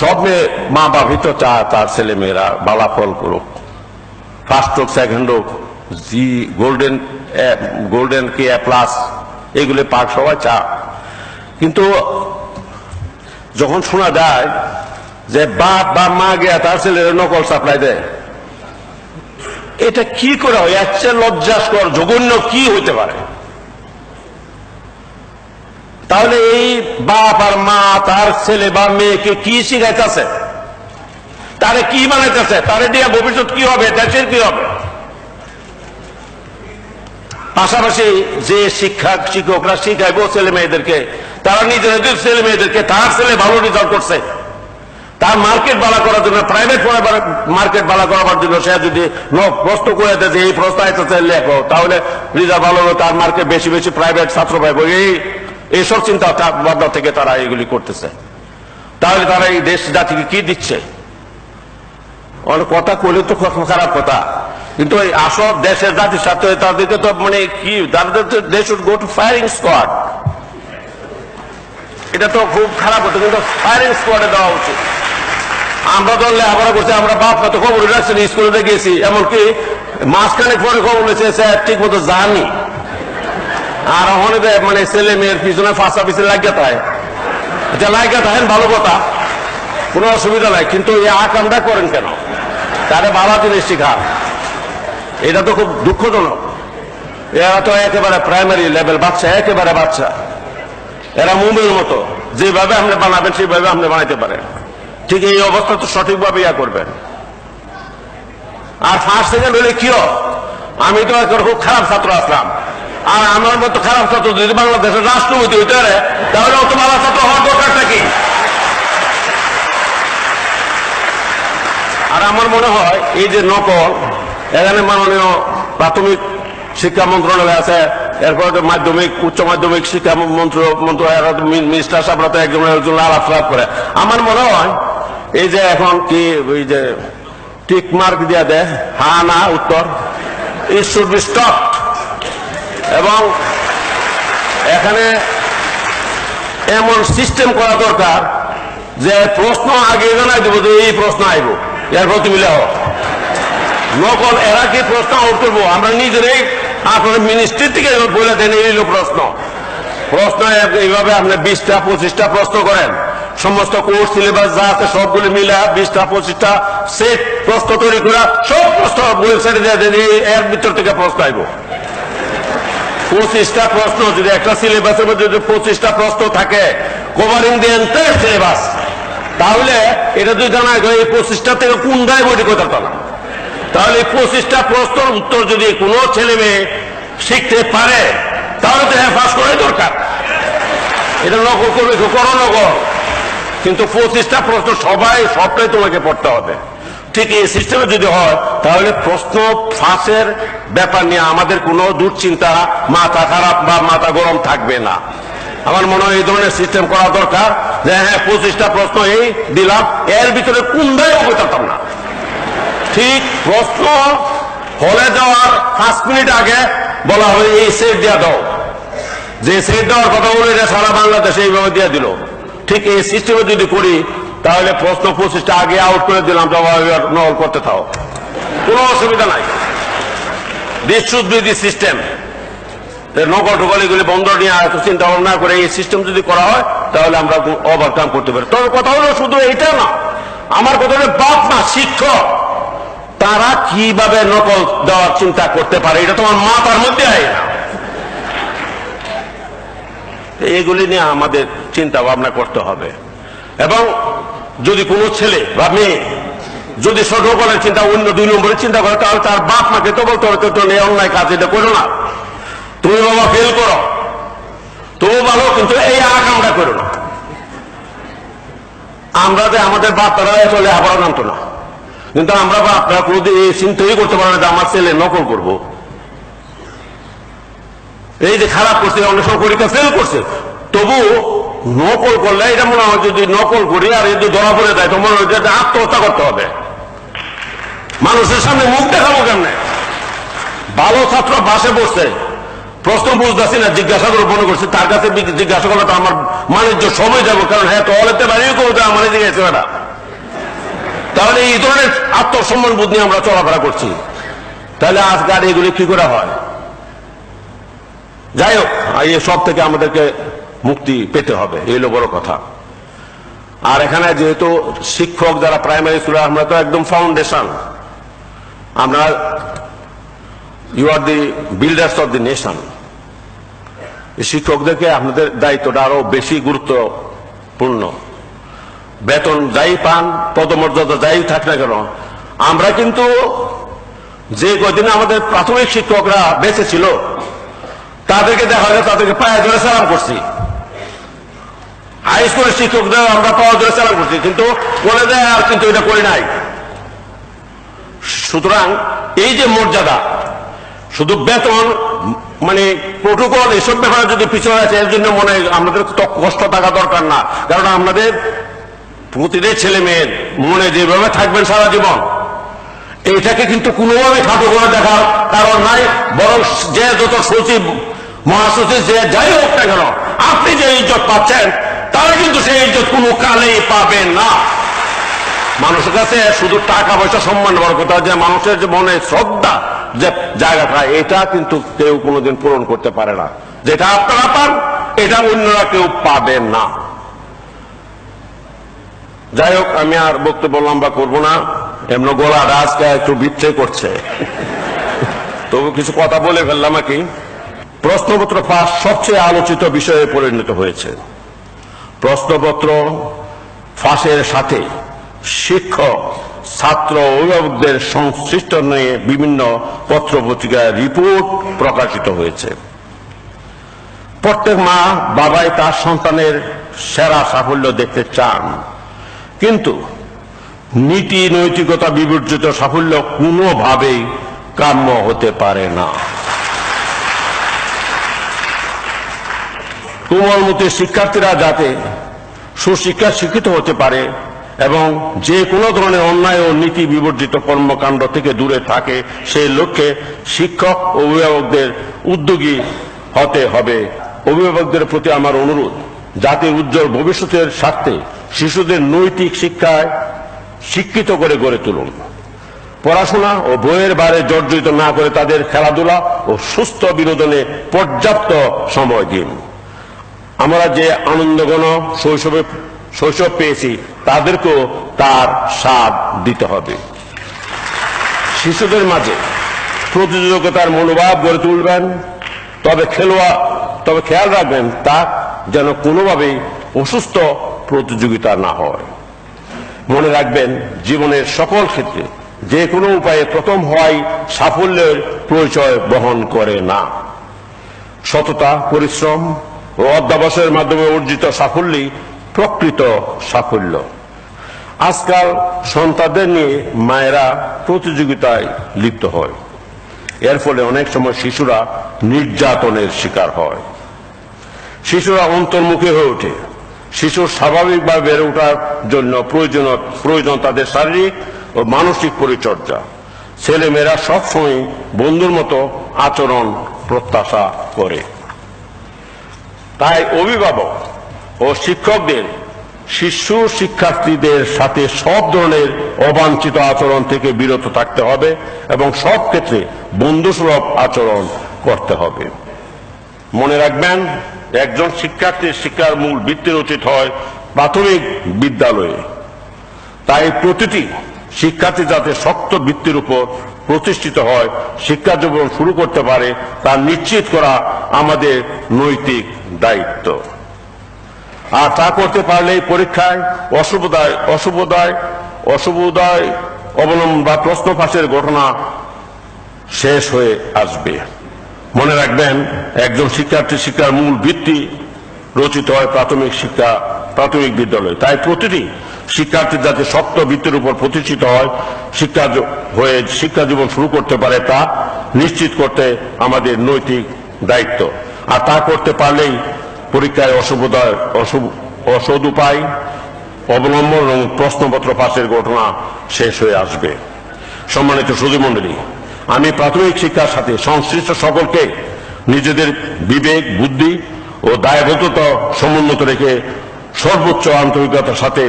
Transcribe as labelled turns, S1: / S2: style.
S1: সব মেয়ে মা বাবাই তো চায় তার ছেলে মেয়েরা বালাফল করুক। ফার্স্ট হোক সেকেন্ড হোক জি গোল্ডেন গোল্ডেন কে প্লাস এগুলো পাক সবাই চা। কিন্তু যখন শোনা যায় যে বাপ বা মা গিয়া তার ছেলের নকল সাপ্লাই দেয়, এটা কি করে হয়? এর লজ্জাস্কর, জঘন্য কি হইতে পারে? তাহলে এই বাপ আর মা, তার ছেলে বা মেয়েকে কি শিখাইতেছে? তারে কি বানাইতেছে? তারে দিয়ে ভবিষ্যৎ কি হবে? দেশের কি হবে? পাশাপাশি যে শিক্ষক শিক্ষকরা শিখাইব ছেলে মেয়েদেরকে, তারা নিজেদের ছেলে মেয়েদেরকে, তার ছেলে ভালো রেজাল্ট করছে। তার মার্কেট বালা করার জন্য প্রাইভেট মার্কেট বালা করার জন্য সে যদি প্রশ্ন করে দেয় যে, এই প্রশ্ন আইতেছে লেখো, তাহলে রিজাল্ট ভালো হবে তার মার্কেট বেশি বেশি প্রাইভেট ছাত্র পাইব। এই এইসব চিন্তা ভাবনা থেকে তারা এগুলি করতেছে। তাহলে তারা এই দেশ জাতিকে কি দিচ্ছে? কথা করলে তো খারাপ কথা। কিন্তু আসল দেশের জাতির সাথে তাদেরকে তো মানে কি তাদের they should go to firing squad এটা তো খুব খারাপ হতো কিন্তু ফায়ারিং স্কোয়াডে দেওয়া উচিত। আমরা তো লেখাপড়া করছি, আমরা বাপ তো খবর রাখছি স্কুলে গেছি এমনকি মাঝখানে পরে খবর স্যার ঠিক মতো জানি। আর ওখানে মানে ছেলে মেয়ের পিছনে ফাঁসা পিছনে লাগিয়ে থাকে এটা লাগিয়ে থাকেন ভালো কথা। কোনো অসুবিধা নাই, কিন্তু এই আকামটা করেন কেন? তারে ভালো জিনিস শিখা। এটা তো খুব দুঃখজনক। এরা তো একেবারে প্রাইমারি লেভেল বাচ্চা, একেবারে বাচ্চা। এরা মুম্বের মতো। যেভাবে আপনি বানাবেন সেইভাবে আপনি বানাইতে পারেন। ঠিক এই অবস্থা তো সঠিকভাবে ইয়া করবেন। আর ফার্স্ট সেকেন্ড হলে কিও আমি তো একবার খুব খারাপ ছাত্র আসলাম। আর আমার মতো খারাপ ছাত্র যদি বাংলাদেশের রাষ্ট্রপতি হইতে পারে, তাহলে অত ভালো ছাত্র হওয়ার দরকারটা কি আর আমার মনে হয়, এই যে নকল, এখানে মাননীয় প্রাথমিক শিক্ষা মন্ত্রণালয় আছে, এরপর মাধ্যমিক, উচ্চ মাধ্যমিক শিক্ষা মন্ত্র মিনিস্টার সাহেবরা একজন একজন আলাপ লাভ করে। আমার মনে হয়, এই যে এখন কি, ওই যে টিক মার্ক দিয়া দেয়, হা না, উত্তর ইট শুড বি এবং এখানে এমন সিস্টেম করা দরকার যে প্রশ্ন আগে জানাই দেবো যে এই প্রশ্ন আইব। এরপর তুমি লেখো। নকল এরা কি প্রশ্ন করব? আমরা নিজেরাই আপনার মিনিস্ট্রি থেকে বলে দেন এই প্রশ্ন। প্রশ্ন এইভাবে আপনি বিশটা, পঁচিশটা প্রশ্ন করেন। সমস্ত কোর্স সিলেবাস যা আছে সবগুলি মিলে বিশটা, পঁচিশটা সেট প্রশ্ন তৈরি করা সব প্রশ্ন ওয়েবসাইটে দেন এর ভিতর থেকে প্রশ্ন আইব। পঁচিশটা প্রশ্ন, যদি একটা সিলেবাসের মধ্যে যদি পঁচিশটা প্রশ্ন থাকে কভারিং দি এন্টায়ার সিলেবাস তাহলে এটা যদি জানা যায়, এই পঁচিশটা থেকে কোনটাই বইটি কথা না তাহলে এই পঁচিশটা প্রশ্নের উত্তর যদি কোনো ছেলে মেয়ে শিখতে পারে, তাহলে তো হ্যাঁ পাস করাই দরকার। এটা নকল করবে করো নকল। কিন্তু পঁচিশটা প্রশ্ন সবাই, সবটাই তোমাকে পড়তে হবে। ঠিক এই সিস্টেমে যদি হয়, তাহলে প্রশ্ন ফাঁসের ব্যাপার নিয়ে আমাদের কোনো দুশ্চিন্তা মাথা খারাপ বা মাথা গরম থাকবে না। আমার মনে হয় এই ধরনের সিস্টেম করা দরকার যে হ্যাঁ পঁচিশটা প্রশ্ন এই দিলাম, এর ভিতরে কোনটাই অবতারতাম না। ঠিক প্রশ্ন হলে যাওয়ার পাঁচ মিনিট আগে বলা হয়, এই সেট দিয়া দাও। যে সেট দেওয়ার কথা বলে এটা সারা বাংলাদেশে এইভাবে দিয়ে দিল। ঠিক এই সিস্টেমে যদি করি তাহলে প্রশ্ন পঁচিশটা আগে আউট করে দিলাম নকল করতে থাও কোনো অসুবিধা নাই। দিস সিস্টেম নকল টকল এগুলি বন্ধ নিয়ে এত চিন্তা ভাবনা করে এই সিস্টেম যদি করা হয়, তাহলে আমরা ওভারকাম করতে পারি। তবে কথা হলো শুধু এইটা না, আমার কথা বাপ মা, শিক্ষক, তারা কীভাবে নকল দেওয়ার চিন্তা করতে পারে, এটা তোমার মা তার মধ্যে আয় না। এগুলি নিয়ে আমাদের চিন্তা ভাবনা করতে হবে। এবং যদি কোনো ছেলে বা মেয়ে যদি সঠকলের চিন্তা, অন্য দুই নম্বরের চিন্তা করে, তাহলে তার বাপ মাকে তো বলতে হবে তো এই অন্যায় কাজ, এটা করো না। তুমি বাবা ফেল করো। তবু ভালো, কিন্তু এই আকামটা করো না। আমরা যে আমাদের বাচ্চারা চলে আবার জানতো না। কিন্তু আমরা বাপরা কোনোদিন এই চিন্তাই করতে পারে না যে আমার ছেলে নকল করব। এই যে খারাপ করছে অনেক সময় পরীক্ষা ফেল করছে তবু নকল করলে এটা মনে হয় যদি নকল করি আর যদি ধরা পড়ে দেয় তো মনে হয় যে আত্মহত্যা করতে হবে। মানুষের সামনে মুখ দেখাবো কেমনে? ভালো ছাত্র বাসে বসছে প্রশ্ন বুঝতেছি না, জিজ্ঞাসা করে মনে করছে, তার কাছে জিজ্ঞাসা করলে তো আমার বাণিজ্য সময় যাব, কারণ হ্যাঁ তো অলেতে বাড়িও করতে আমার দিকে এসে বেটা তাহলে এই ধরনের আত্মসম্মান বোধ নিয়ে আমরা চলাফেরা করছি। তাহলে আজকাল এগুলি কি করে হয়? যাই হোক সব থেকে আমাদেরকে মুক্তি পেতে হবে। এই হলো বড় কথা। আর এখানে যেহেতু শিক্ষক যারা প্রাইমারি স্কুলে আমরা তো একদম ফাউন্ডেশন আমরা you are the builders of the nation শিক্ষকদেরকে আপনাদের দায়িত্বটা আরও বেশি গুরুত্বপূর্ণ। বেতন যাই পান, পদমর্যাদা যাই থাক না কেন, আমরা কিন্তু যে কদিনে আমাদের প্রাথমিক শিক্ষকরা বেঁচে ছিল, তাদেরকে দেখা যায় তাদেরকে পায়ে ধরে সালাম করছি। হাই স্কুলের শিক্ষকদের আমরা পাওয়া ধরে সালাম করছি, কিন্তু করে দেয় আর কিন্তু এটা করি নাই। সুতরাং এই যে মর্যাদা, শুধু বেতন মানে প্রোটোকল এসব ব্যাপারে যদি পিছনে আছে, এর জন্য মনে হয় আমাদের কষ্ট থাকা দরকার না। কারণ আমাদের প্রতিটি ছেলে মেয়ের মনে যেভাবে থাকবেন সারা জীবন, এইটাকে কিন্তু কোনোভাবে খাটো করে দেখার কারণ নাই, বরং যে যত সচিব, মহাসচিব, যে যাই হোক না কেন, আপনি যে ইজ্জত পাচ্ছেন তারা কিন্তু সেই ইজ্জত কোনো কালেই পাবেন না। মানুষের কাছে শুধু টাকা পয়সা সম্মান বড় কথা, যে মানুষের যে মনে শ্রদ্ধা, যে জায়গাটা, এটা কিন্তু কেউ কোনোদিন পূরণ করতে পারে না। যেটা আপনারা পান এটা অন্যরা কেউ পাবেন না। যাই হোক, আমি আর বক্তব্য লম্বা করব না। এমন গোলা রাজকে একটু বিচ্ছে করছে। তবু কিছু কথা বলে ফেললাম আর কি। প্রশ্নপত্র ফাঁস সবচেয়ে আলোচিত বিষয়ে পরিণত হয়েছে। প্রশ্নপত্র ফাঁসের সাথে শিক্ষক, ছাত্র, অভিভাবকদের সংশ্লিষ্ট নিয়ে বিভিন্ন পত্র পত্রিকায় রিপোর্ট প্রকাশিত হয়েছে। প্রত্যেক মা বাবাই তার সন্তানের সেরা সাফল্য দেখতে চান। কিন্তু নীতি নৈতিকতা বিবর্জিত সাফল্য কোনোভাবেই কাম্য হতে পারে না। কোমলমতি শিক্ষার্থীরা যাতে সুশিক্ষা শিক্ষিত হতে পারে এবং যে কোনো ধরনের অন্যায় ও নীতি বিবর্জিত কর্মকাণ্ড থেকে দূরে থাকে, সেই লক্ষ্যে শিক্ষক অভিভাবকদের উদ্যোগী হতে হবে। অভিভাবকদের প্রতি আমার অনুরোধ জাতির উজ্জ্বল ভবিষ্যতের স্বার্থে শিশুদের নৈতিক শিক্ষায় শিক্ষিত করে গড়ে তুলুন। পড়াশোনা ও বইয়ের বাইরে জর্জরিত না করে তাদের খেলাধুলা ও সুস্থ বিনোদনে পর্যাপ্ত সময় দিন। আমরা যে আনন্দঘন শৈশবে, শৈশব পেয়েছি, তাদেরকেও তার স্বাদ দিতে হবে। শিশুদের মাঝে প্রতিযোগিতার মনোভাব গড়ে তুলবেন, তবে খেলোয়া, তবে খেয়াল রাখবেন, তা যেন কোনোভাবেই অসুস্থ প্রতিযোগিতা না হয়। মনে রাখবেন, জীবনের সকল ক্ষেত্রে যে কোনো উপায়ে প্রথম হওয়াই সাফল্যের পরিচয় বহন করে না। সততা, পরিশ্রম ও অধ্যাবসের মাধ্যমে অর্জিত সাফল্যই প্রকৃত সাফল্য। আজকাল সন্তানদের নিয়ে মায়েরা প্রতিযোগিতায় লিপ্ত হয়। এর ফলে অনেক সময় শিশুরা নির্যাতনের শিকার হয়। শিশুরা অন্তর্মুখী হয়ে ওঠে। শিশুর স্বাভাবিকভাবে বেড়ে ওঠার জন্য প্রয়োজন প্রয়োজন তাদের শারীরিক ও মানসিক পরিচর্যা। ছেলেমেয়েরা সবসময় বন্ধুর মতো আচরণ, প্রত্যাশা করে। তাই অভিভাবক ও শিক্ষকদের, শিশু শিক্ষার্থীদের সাথে সব ধরনের অবাঞ্ছিত আচরণ থেকে বিরত থাকতে হবে এবং সব ক্ষেত্রে বন্ধুসুলভ আচরণ করতে হবে। মনে রাখবেন, একজন শিক্ষার্থীর শিক্ষার মূল ভিত্তির উচিত হয় প্রাথমিক বিদ্যালয়ে। তাই প্রতিটি শিক্ষার্থী যাতে শক্ত ভিত্তির উপর প্রতিষ্ঠিত হয়, শিক্ষা জীবন শুরু করতে পারে, তা নিশ্চিত করা আমাদের নৈতিক দায়িত্ব। আর তা করতে পারলেই পরীক্ষায় অশুভদায় অশুভদায় অশুভদায় অবলম্বন বা প্রশ্ন ফাঁসের ঘটনা শেষ হয়ে আসবে। মনে রাখবেন, একজন শিক্ষার্থী শিক্ষার মূল ভিত্তি রচিত হয় প্রাথমিক শিক্ষা, প্রাথমিক বিদ্যালয়। তাই প্রতিটি শিক্ষার্থী যাতে শক্ত ভিত্তির উপর প্রতিষ্ঠিত হয়। শিক্ষা হয়ে শিক্ষা জীবন শুরু করতে পারে তা নিশ্চিত করতে আমাদের নৈতিক দায়িত্ব। আর তা করতে পারলেই পরীক্ষায় অশুভ অসদ উপায় অবলম্বন এবং প্রশ্নপত্র পাশের ঘটনা শেষ হয়ে আসবে। সম্মানিত সুধীমণ্ডলী, আমি প্রাথমিক শিক্ষার সাথে সংশ্লিষ্ট সকলকে নিজেদের বিবেক, বুদ্ধি ও দায়বদ্ধতা সমুন্নত রেখে সর্বোচ্চ আন্তরিকতার সাথে